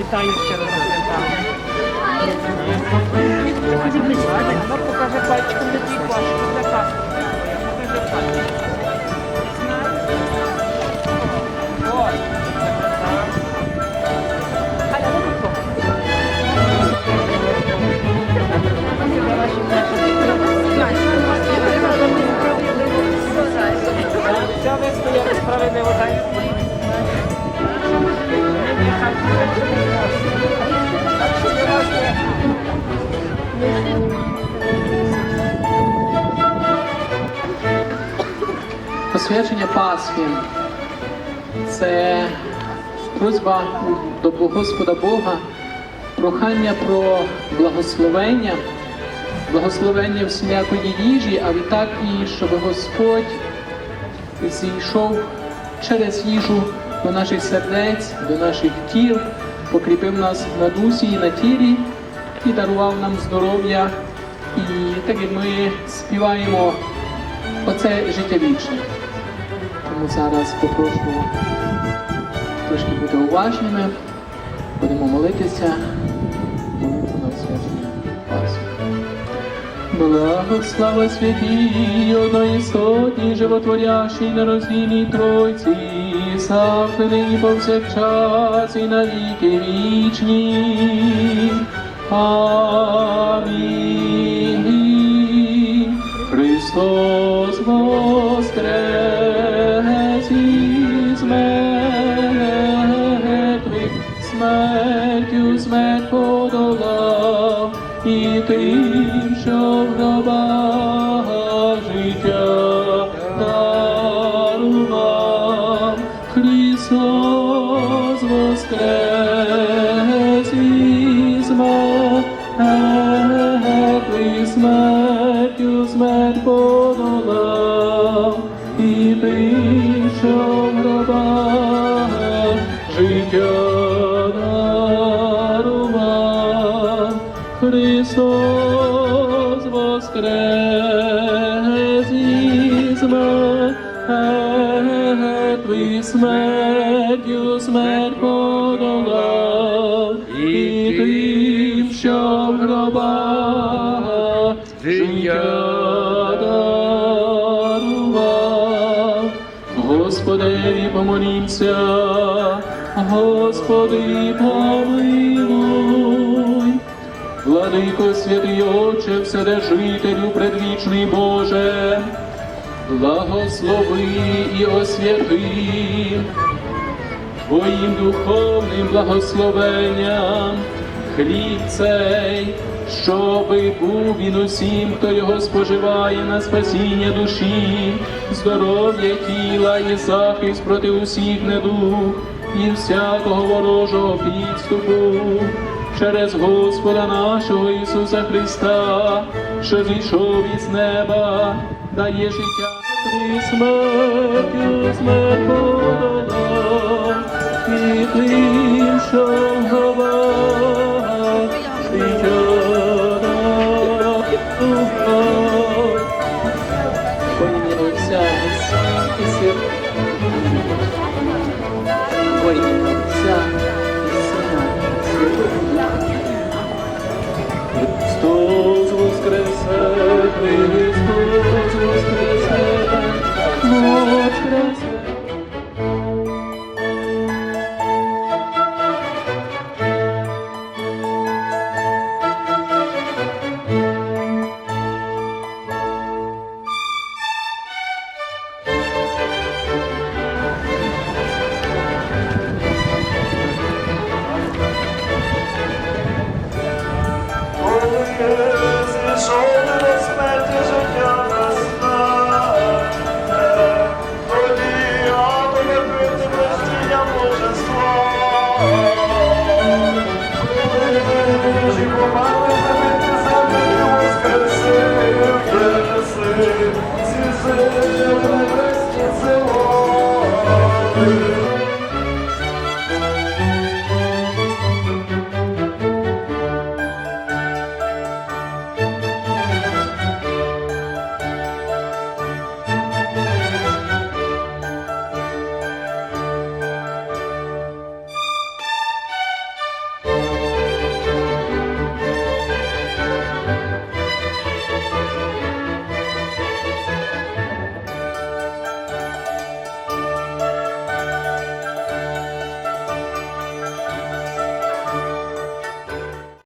Вітаю ще раз святами. Ну, покажи пальчиком де твій кошик, де пальчиком. Посвячення Пасхи це просьба до Господа Бога, прохання про благословення, благословення всілякої їжі, а відтак і щоб Господь зійшов через їжу до наших сердець, до наших тіл, покріпив нас на дусі і на тілі і дарував нам здоров'я. І так як ми співаємо Оце життя вічне. Тому зараз попрошу трошки бути уважними, будемо молитися, молитву на освячення Пасхи. Благослава святій, одноістотній, животворящій, нероздільній Тройці, завжди повсякчас і на віки вічні. Амінь. Смертю смерть подолав, і тим, що в гробах життя дарував. Христос воскрес із мертвих, смертю смерть подолав, і тим, що Христос воскрес із мертвих, смертю смерть подолав, і тим, що в гробах життя дарував. Господеві помолімся, Господи помилуй. Владико святий Отче, Вседержителю, предвічний Боже, благослови і освяти. Твоїм духовним благословенням хліб цей, щоби був він усім, хто його споживає на спасіння душі, здоров'я тіла і захист проти усіх недуг і всякого ворожого підступу через Господа нашого Ісуса Христа, що зійшов із неба, дає життя і смертю смерть і тим, soul.